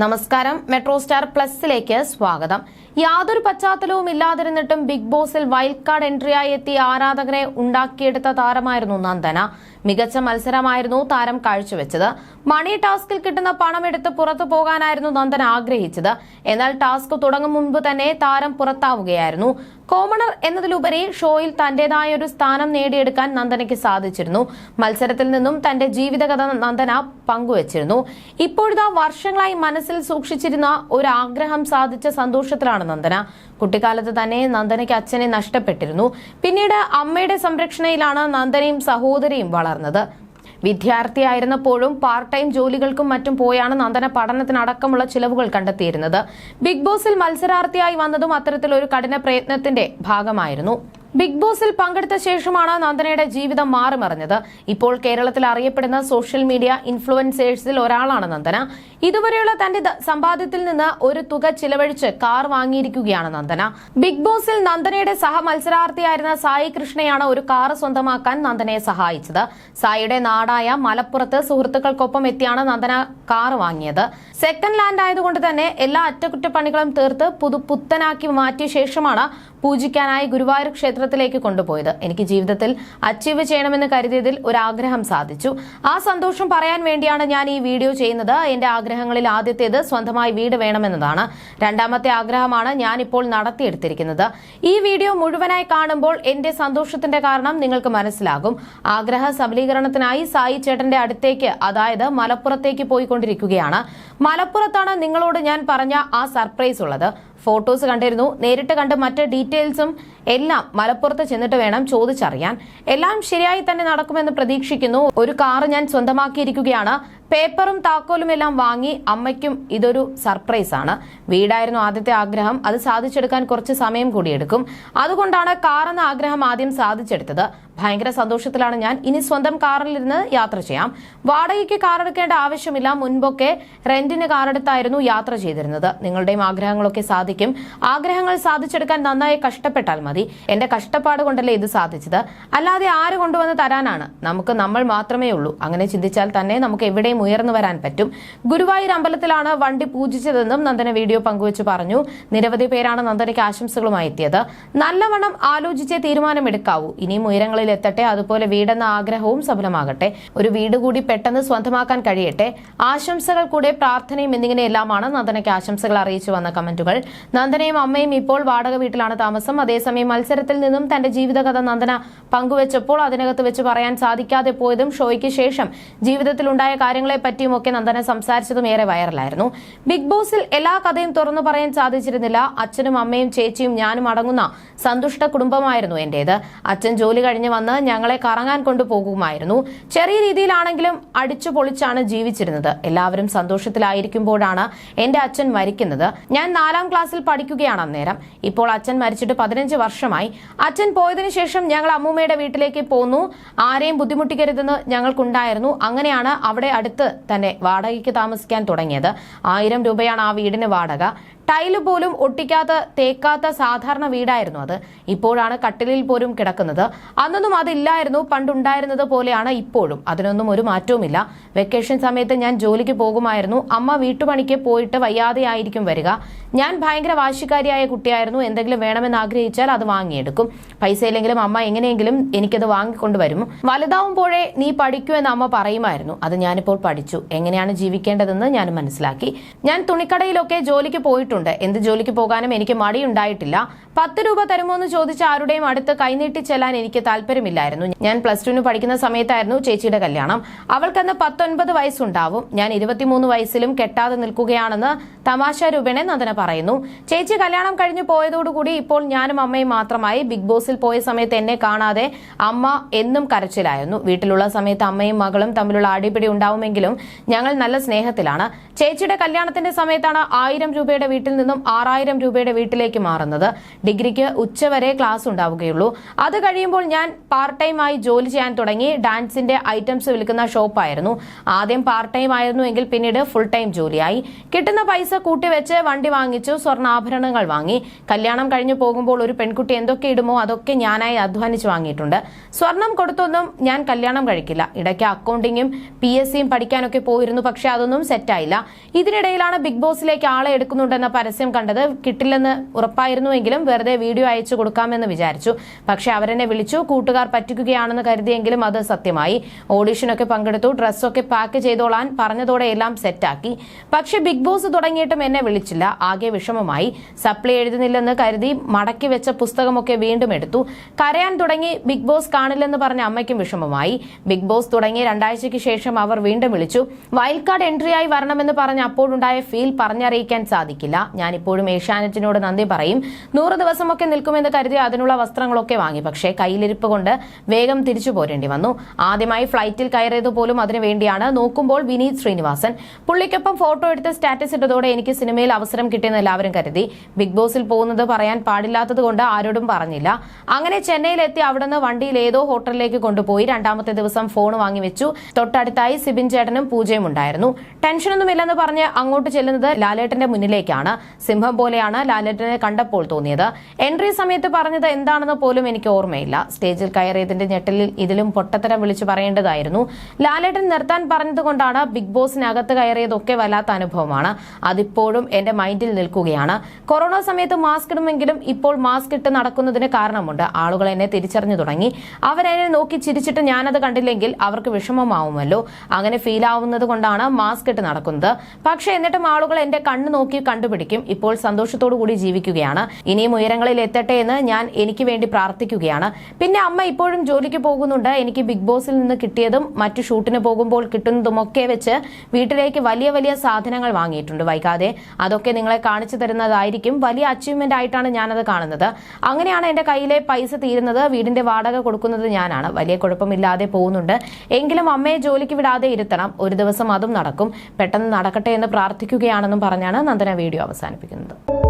നമസ്കാരം. Metro star പ്ലസിലേക്ക് സ്വാഗതം. യാതൊരു പശ്ചാത്തലവും ഇല്ലാതിരുന്നിട്ടും ബിഗ് ബോസിൽ വൈൽഡ് കാർഡ് എൻട്രിയായി എത്തിയ ആരാധകരെ ഉണ്ടാക്കിയെടുത്ത താരമായിരുന്നു നന്ദന. മികച്ച മത്സരമായിരുന്നു താരം കാഴ്ചവെച്ചത്. മണി ടാസ്കിൽ കിട്ടുന്ന പണം എടുത്ത് പുറത്തു പോകാനായിരുന്നു നന്ദൻ ആഗ്രഹിച്ചത്. എന്നാൽ ടാസ്ക് തുടങ്ങും മുൻപ് തന്നെ താരം പുറത്താവുകയായിരുന്നു. കോമണർ എന്നതിലുപരി ഷോയിൽ തന്റേതായ ഒരു സ്ഥാനം നേടിയെടുക്കാൻ നന്ദനയ്ക്ക് സാധിച്ചിരുന്നു. മത്സരത്തിൽ നിന്നും തന്റെ ജീവിതകഥ നന്ദന പങ്കുവച്ചിരുന്നു. ഇപ്പോഴിതാ വർഷങ്ങളായി മനസ്സിൽ സൂക്ഷിച്ചിരുന്ന ഒരു ആഗ്രഹം സാധിച്ച സന്തോഷത്തിലാണ് നന്ദന. കുട്ടിക്കാലത്ത് തന്നെ നന്ദനയ്ക്ക് അച്ഛനെ നഷ്ടപ്പെട്ടിരുന്നു. പിന്നീട് അമ്മയുടെ സംരക്ഷണയിലാണ് നന്ദനയും സഹോദരിയും വളർന്നത്. വിദ്യാർത്ഥിയായിരുന്നപ്പോഴും പാർട്ട് ടൈം ജോലികൾക്കും മറ്റും പോയാണ് നന്ദന പഠനത്തിനടക്കമുള്ള ചിലവുകൾ കണ്ടെത്തിയിരുന്നത്. ബിഗ് ബോസിൽ മത്സരാർത്ഥിയായി വന്നതും അത്തരത്തിലൊരു കഠിന പ്രയത്നത്തിന്റെ ഭാഗമായിരുന്നു. ബിഗ് ബോസിൽ പങ്കെടുത്ത ശേഷമാണ് നന്ദനയുടെ ജീവിതം മാറിമറിഞ്ഞത്. ഇപ്പോൾ കേരളത്തിൽ അറിയപ്പെടുന്ന സോഷ്യൽ മീഡിയ ഇൻഫ്ലുവൻസേഴ്സിൽ ഒരാളാണ് നന്ദന. ഇതുവരെയുള്ള തന്റെ സമ്പാദ്യത്തിൽ നിന്ന് ഒരു തുക ചിലവഴിച്ച് കാർ വാങ്ങിയിരിക്കുകയാണ് നന്ദന. ബിഗ് ബോസിൽ നന്ദനയുടെ സഹ മത്സരാർത്ഥിയായിരുന്ന സായി കൃഷ്ണയാണ് ഒരു കാർ സ്വന്തമാക്കാൻ നന്ദനയെ സഹായിച്ചത്. സായിയുടെ നാടായ മലപ്പുറത്ത് സുഹൃത്തുക്കൾക്കൊപ്പം എത്തിയാണ് നന്ദന കാർ വാങ്ങിയത്. സെക്കൻഡ് ലാൻഡ് ആയതുകൊണ്ട് തന്നെ എല്ലാ അറ്റകുറ്റപ്പണികളും തീർത്ത് പുതുപുത്തനാക്കി മാറ്റിയ ശേഷമാണ് പൂജിക്കാനായി ഗുരുവായൂർ ക്ഷേത്രത്തിലേക്ക് കൊണ്ടുപോയത്. എനിക്ക് ജീവിതത്തിൽ അച്ചീവ് ചെയ്യണമെന്ന് കരുതിയതിൽ ഒരു ആഗ്രഹം സാധിച്ചു. ആ സന്തോഷം പറയാൻ വേണ്ടിയാണ് ഞാൻ ഈ വീഡിയോ ചെയ്യുന്നത്. എന്റെ ആഗ്രഹങ്ങളിൽ ആദ്യത്തേത് സ്വന്തമായി വീട് വേണമെന്നതാണ്. രണ്ടാമത്തെ ആഗ്രഹമാണ് ഞാൻ ഇപ്പോൾ നടത്തിയെടുത്തിരിക്കുന്നത്. ഈ വീഡിയോ മുഴുവനായി കാണുമ്പോൾ എന്റെ സന്തോഷത്തിന്റെ കാരണം നിങ്ങൾക്ക് മനസ്സിലാകും. ആഗ്രഹ സബലീകരണത്തിനായി സായി ചേട്ടന്റെ അടുത്തേക്ക് അതായത് മലപ്പുറത്തേക്ക് പോയിക്കൊണ്ടിരിക്കുകയാണ്. മലപ്പുറത്താണ് നിങ്ങളോട് ഞാൻ പറഞ്ഞ ആ സർപ്രൈസ് ഉള്ളത്. ഫോട്ടോസ് കണ്ടിരുന്നു. നേരിട്ട് കണ്ട് മറ്റ് ഡീറ്റെയിൽസും എല്ലാം മലപ്പുറത്ത് ചെന്നിട്ട് വേണം ചോദിച്ചറിയാൻ. എല്ലാം ശരിയായി തന്നെ നടക്കുമെന്ന് പ്രതീക്ഷിക്കുന്നു. ഒരു കാർ ഞാൻ സ്വന്തമാക്കിയിരിക്കുകയാണ്. പേപ്പറും താക്കോലും എല്ലാം വാങ്ങി അമ്മയ്ക്കും ഇതൊരു സർപ്രൈസ് ആണ്. വീടായിരുന്നു ആദ്യത്തെ ആഗ്രഹം. അത് സാധിച്ചെടുക്കാൻ കുറച്ച് സമയം കൂടി എടുക്കും. അതുകൊണ്ടാണ് കാർ എന്ന ആഗ്രഹം ആദ്യം സാധിച്ചെടുത്തത്. ഭയങ്കര സന്തോഷത്തിലാണ് ഞാൻ ഇനി സ്വന്തം കാറിലിരുന്ന് യാത്ര ചെയ്യാം. വാടകയ്ക്ക് കാർ എടുക്കേണ്ട ആവശ്യമില്ല. മുൻപൊക്കെ റെന്റിന് കാർ എടുത്തായിരുന്നു യാത്ര ചെയ്തിരുന്നത്. നിങ്ങളുടെയും ആഗ്രഹങ്ങളൊക്കെ സാധിക്കും. ആഗ്രഹങ്ങൾ സാധിച്ചെടുക്കാൻ നന്നായി കഷ്ടപ്പെട്ടാൽ മതി. എന്റെ കഷ്ടപ്പാട് കൊണ്ടല്ലേ ഇത് സാധിച്ചത്? അല്ലാതെ ആര് കൊണ്ടുവന്ന് തരാനാണ്? നമുക്ക് നമ്മൾ മാത്രമേ ഉള്ളൂ. അങ്ങനെ ചിന്തിച്ചാൽ തന്നെ നമുക്ക് എവിടെയും ഉയർന്നു വരാൻ പറ്റും. ഗുരുവായൂർ അമ്പലത്തിലാണ് വണ്ടി പൂജിച്ചതെന്നും നന്ദന വീഡിയോ പങ്കുവച്ച് പറഞ്ഞു. നിരവധി പേരാണ് നന്ദനയ്ക്ക് ആശംസകളുമായി എത്തിയത്. നല്ലവണ്ണം ആലോചിച്ചേ തീരുമാനമെടുക്കാവൂ. ഇനിയും ഉയരങ്ങളിൽ എത്തട്ടെ അതുപോലെ വീടെന്ന ആഗ്രഹവും സഫലമാകട്ടെ. ഒരു വീട് കൂടി പെട്ടെന്ന് സ്വന്തമാക്കാൻ കഴിയട്ടെ. ആശംസകൾ കൂടെ പ്രാർത്ഥനയും എന്നിങ്ങനെയെല്ലാമാണ് നന്ദനയ്ക്ക് ആശംസകൾ അറിയിച്ചു വന്ന കമന്റുകൾ. നന്ദനയും അമ്മയും ഇപ്പോൾ വാടക വീട്ടിലാണ് താമസം. അതേസമയം മത്സരത്തിൽ നിന്നും തന്റെ ജീവിതകഥ നന്ദന പങ്കുവച്ചപ്പോൾ അതിനകത്ത് വെച്ച് പറയാൻ സാധിക്കാതെ പോയതും ഷോയ്ക്ക് ശേഷം ജീവിതത്തിലുണ്ടായ കാര്യങ്ങളെ പറ്റിയുമൊക്കെ നന്ദന സംസാരിച്ചതും ഏറെ വൈറലായിരുന്നു. ബിഗ് ബോസിൽ എല്ലാ കഥയും തുറന്നു പറയാൻ സാധിച്ചിരുന്നില്ല. അച്ഛനും അമ്മയും ചേച്ചിയും ഞാനും അടങ്ങുന്ന സന്തുഷ്ട കുടുംബമായിരുന്നു എന്റേത്. അച്ഛൻ ജോലി കഴിഞ്ഞ് വന്ന് ഞങ്ങളെ കറങ്ങാൻ കൊണ്ടുപോകുമായിരുന്നു. ചെറിയ രീതിയിലാണെങ്കിലും അടിച്ചു പൊളിച്ചാണ് ജീവിച്ചിരുന്നത്. എല്ലാവരും സന്തോഷത്തിലായിരിക്കുമ്പോഴാണ് എന്റെ അച്ഛൻ മരിക്കുന്നത്. ഞാൻ നാലാം ക്ലാസ്സിൽ പഠിക്കുകയാണ് അന്നേരം. ഇപ്പോൾ അച്ഛൻ മരിച്ചിട്ട് പതിനഞ്ച് വർഷമായി. അച്ഛൻ പോയതിനു ശേഷം ഞങ്ങൾ അമ്മൂമ്മയുടെ വീട്ടിലേക്ക് പോന്നു. ആരെയും ബുദ്ധിമുട്ടിക്കരുതെന്ന് ഞങ്ങൾക്കുണ്ടായിരുന്നു. അങ്ങനെയാണ് അവിടെ അടുത്ത് തന്നെ വാടകയ്ക്ക് താമസിക്കാൻ തുടങ്ങിയത്. ആയിരം രൂപയാണ് ആ വീടിന് വാടക. ടൈൽ പോലും ഒട്ടിക്കാത്ത തേക്കാത്ത സാധാരണ വീടായിരുന്നു അത്. ഇപ്പോഴാണ് കട്ടിലിൽ പോലും കിടക്കുന്നത്. അന്നൊന്നും അതില്ലായിരുന്നു. പണ്ടുണ്ടായിരുന്നത് പോലെയാണ് ഇപ്പോഴും. അതിനൊന്നും ഒരു മാറ്റവുമില്ല. വെക്കേഷൻ സമയത്ത് ഞാൻ ജോലിക്ക് പോകുമായിരുന്നു. അമ്മ വീട്ടുപണിക്ക് പോയിട്ട് വയ്യാതെയായിരിക്കും വരിക. ഞാൻ ഭയങ്കര വാശിക്കാരിയായ കുട്ടിയായിരുന്നു. എന്തെങ്കിലും വേണമെന്ന് ആഗ്രഹിച്ചാൽ അത് വാങ്ങിയെടുക്കും. പൈസ ഇല്ലെങ്കിലും അമ്മ എങ്ങനെയെങ്കിലും എനിക്കത് വാങ്ങിക്കൊണ്ടുവരും. വലുതാവുമ്പോഴേ നീ പഠിക്കൂ എന്ന് അമ്മ പറയുമായിരുന്നു. അത് ഞാനിപ്പോൾ പഠിച്ചു. എങ്ങനെയാണ് ജീവിക്കേണ്ടതെന്ന് ഞാൻ മനസ്സിലാക്കി. ഞാൻ തുണിക്കടയിലൊക്കെ ജോലിക്ക് പോയിട്ടുണ്ട്. എന്ത് ജോലിക്ക് പോകാനും എനിക്ക് മടിയുണ്ടായിട്ടില്ല. പത്ത് രൂപ തരുമോ എന്ന് ചോദിച്ച ആരുടെയും അടുത്ത് കൈനീട്ടി ചെല്ലാൻ എനിക്ക് താല്പര്യമില്ലായിരുന്നു. ഞാൻ പ്ലസ് ടുവിന് പഠിക്കുന്ന സമയത്തായിരുന്നു ചേച്ചിയുടെ കല്യാണം. അവൾക്കന്ന് പത്തൊൻപത് വയസ്സുണ്ടാവും. ഞാൻ ഇരുപത്തിമൂന്ന് വയസ്സിലും കെട്ടാതെ നിൽക്കുകയാണെന്ന് തമാശ രൂപേണ നന്ദന പറയുന്നു. ചേച്ചി കല്യാണം കഴിഞ്ഞു പോയതോടുകൂടി ഇപ്പോൾ ഞാനും അമ്മയും മാത്രമായി ബിഗ് ബോസിൽ പോയ സമയത്ത് എന്നെ കാണാതെ അമ്മ എന്നും കരച്ചിലായിരുന്നു. വീട്ടിലുള്ള സമയത്ത് അമ്മയും മകളും തമ്മിലുള്ള അടിപിടി ഉണ്ടാവുമെങ്കിലും ഞങ്ങൾ നല്ല സ്നേഹത്തിലാണ്. ചേച്ചിയുടെ കല്യാണത്തിന്റെ സമയത്താണ് ആയിരം രൂപയുടെ വീട്ടിൽ നിന്നും ആറായിരം രൂപയുടെ വീട്ടിലേക്ക് മാറുന്നത്. ഡിഗ്രിക്ക് ഉച്ചവരെ ക്ലാസ് ഉണ്ടാവുകയുള്ളൂ. അത് കഴിയുമ്പോൾ ഞാൻ പാർട്ട് ടൈം ആയി ജോലി ചെയ്യാൻ തുടങ്ങി ഡാൻസിന്റെ ഐറ്റംസ് വിൽക്കുന്ന ഷോപ്പായിരുന്നു. ആദ്യം പാർട്ട് ടൈം ആയിരുന്നു എങ്കിൽ പിന്നീട് ഫുൾ ടൈം ജോലിയായി. കിട്ടുന്ന പൈസ കൂട്ടിവെച്ച് വണ്ടി വാങ്ങിച്ചു സ്വർണാഭരണങ്ങൾ വാങ്ങി. കല്യാണം കഴിഞ്ഞു പോകുമ്പോൾ ഒരു പെൺകുട്ടി എന്തൊക്കെ ഇടുമോ അതൊക്കെ ഞാനായി അധ്വാനിച്ച് വാങ്ങിയിട്ടുണ്ട്. സ്വർണം കൊടുത്തൊന്നും ഞാൻ കല്യാണം കഴിക്കില്ല. ഇടയ്ക്ക് അക്കൗണ്ടിങ്ങും പി എസ് സിയും പഠിക്കാനൊക്കെ പോയിരുന്നു പക്ഷെ അതൊന്നും സെറ്റായില്ല ഇതിനിടയിലാണ് ബിഗ് ബോസിലേക്ക് ആളെ എടുക്കുന്നുണ്ടെന്ന പരസ്യം കണ്ടത്. കിട്ടില്ലെന്ന് ഉറപ്പായിരുന്നുവെങ്കിലും വെറുതെ വീഡിയോ അയച്ചു കൊടുക്കാമെന്ന് വിചാരിച്ചു. പക്ഷെ അവരെന്നെ വിളിച്ചു കൂട്ടുകാർ പറ്റിക്കുകയാണെന്ന് കരുതിയെങ്കിലും അത് സത്യമായി. ഓഡിഷനൊക്കെ പങ്കെടുത്തു ഡ്രസ്സൊക്കെ പാക്ക് ചെയ്തോളാൻ പറഞ്ഞതോടെ എല്ലാം സെറ്റാക്കി. പക്ഷെ ബിഗ് ബോസ് തുടങ്ങിയിട്ടും എന്നെ വിളിച്ചില്ല. ആകെ വിഷമമായി. സപ്ലൈ എഴുതുന്നില്ലെന്ന് കരുതി മടക്കി വെച്ച പുസ്തകമൊക്കെ വീണ്ടും എടുത്തു. കരയാൻ തുടങ്ങി ബിഗ് ബോസ് കാണില്ലെന്ന് പറഞ്ഞ അമ്മയ്ക്കും വിഷമമായി. ബിഗ് ബോസ് തുടങ്ങി രണ്ടാഴ്ചയ്ക്ക് ശേഷം അവർ വീണ്ടും വിളിച്ചു. വൈൽഡ് കാർഡ് എൻട്രി ആയി വരണമെന്ന് പറഞ്ഞ അപ്പോഴുണ്ടായ ഫീൽ പറഞ്ഞറിയിക്കാൻ സാധിക്കില്ല. ഞാനിപ്പോഴും ഏഷ്യാനെറ്റിനോട് നന്ദി പറയും. നൂറ് ദിവസമൊക്കെ നിൽക്കുമെന്ന് കരുതി അതിനുള്ള വസ്ത്രങ്ങളൊക്കെ വാങ്ങി. പക്ഷേ കയ്യിലിരിപ്പ് കൊണ്ട് വേഗം തിരിച്ചു പോരേണ്ടി വന്നു. ആദ്യമായി ഫ്ലൈറ്റിൽ കയറിയത് പോലും അതിനു വേണ്ടിയാണ്. നോക്കുമ്പോൾ വിനീത് ശ്രീനിവാസൻ. പുള്ളിക്കൊപ്പം ഫോട്ടോ എടുത്ത് സ്റ്റാറ്റസ് ഇട്ടതോടെ എനിക്ക് സിനിമയിൽ അവസരം കിട്ടിയെന്ന് എല്ലാവരും കരുതി. ബിഗ് ബോസിൽ പോകുന്നത് പറയാൻ പാടില്ലാത്തത് കൊണ്ട് ആരോടും പറഞ്ഞില്ല. അങ്ങനെ ചെന്നൈയിലെത്തി അവിടുന്ന് വണ്ടിയിൽ ഏതോ ഹോട്ടലിലേക്ക് കൊണ്ടുപോയി. രണ്ടാമത്തെ ദിവസം ഫോൺ വാങ്ങി വെച്ചു. തൊട്ടടുത്തായി സിബിൻ ചേട്ടനും പൂജയും ഉണ്ടായിരുന്നു. ടെൻഷനൊന്നുമില്ലെന്ന് പറഞ്ഞ് അങ്ങോട്ട് ചെല്ലുന്നത് ലാലേട്ടന്റെ മുന്നിലേക്കാണ്. സിംഹം പോലെയാണ് ലാലേട്ടനെ കണ്ടപ്പോൾ തോന്നിയത്. എൻട്രി സമയത്ത് പറഞ്ഞത് എന്താണെന്ന് പോലും എനിക്ക് ഓർമ്മയില്ല. സ്റ്റേജിൽ കയറിയതിന്റെ ഞെട്ടലിൽ ഇതിലും പൊട്ടത്തരം വിളിച്ചു പറയേണ്ടതായിരുന്നു. ലാലേട്ടൻ നിർത്താൻ പറഞ്ഞതുകൊണ്ടാണ് ബിഗ് ബോസിനകത്ത് കയറിയതൊക്കെ വല്ലാത്ത അനുഭവമാണ്. അതിപ്പോഴും എന്റെ മൈൻഡിൽ നിൽക്കുകയാണ്. കൊറോണ സമയത്ത് മാസ്ക് ഇടുമെങ്കിലും ഇപ്പോൾ മാസ്ക് ഇട്ട് നടക്കുന്നതിന് കാരണമുണ്ട്. ആളുകൾ എന്നെ തിരിച്ചറിഞ്ഞു തുടങ്ങി. അവരെന്നെ നോക്കി ചിരിച്ചിട്ട് ഞാനത് കണ്ടില്ലെങ്കിൽ അവർക്ക് വിഷമമാവുമല്ലോ. അങ്ങനെ ഫീൽ ആവുന്നത് കൊണ്ടാണ് മാസ്ക് ഇട്ട് നടക്കുന്നത്. പക്ഷേ എന്നിട്ടും ആളുകൾ എന്റെ കണ്ണ് നോക്കി കണ്ടുപിടിക്കും. ഇപ്പോൾ സന്തോഷത്തോടു കൂടി ജീവിക്കുകയാണ്. ഇനിയും ഉയരങ്ങളിൽ എത്തട്ടെ എന്ന് ഞാൻ എനിക്ക് വേണ്ടി പ്രാർത്ഥിക്കുകയാണ്. പിന്നെ അമ്മ ഇപ്പോഴും ജോലിക്ക് പോകുന്നുണ്ട്. എനിക്ക് ബിഗ് ബോസിൽ നിന്ന് കിട്ടിയതും മറ്റു ഷൂട്ടിന് പോകുമ്പോൾ കിട്ടുന്നതുമൊക്കെ വെച്ച് വീട്ടിലേക്ക് വലിയ വലിയ സാധനങ്ങൾ വാങ്ങിയിട്ടുണ്ട്. വൈകാതെ അതൊക്കെ നിങ്ങളെ കാണിച്ചു തരുന്നതായിരിക്കും. വലിയ അച്ചീവ്മെന്റ് ആയിട്ടാണ് ഞാനത് കാണുന്നത്. അങ്ങനെയാണ് എന്റെ കയ്യിലെ പൈസ തീരുന്നത്. വീടിന്റെ വാടക കൊടുക്കുന്നത് ഞാനാണ്. വലിയ കുഴപ്പമില്ലാതെ പോകുന്നുണ്ട്. എങ്കിലും അമ്മയെ ജോലിക്ക് വിടാതെ ഇരുത്തണം. ഒരു ദിവസം അതും നടക്കും. പെട്ടെന്ന് നടക്കട്ടെ എന്ന് പ്രാർത്ഥിക്കുകയാണെന്നും പറഞ്ഞാണ് നന്ദന വീഡിയോ അവസാനിപ്പിക്കുന്നത്.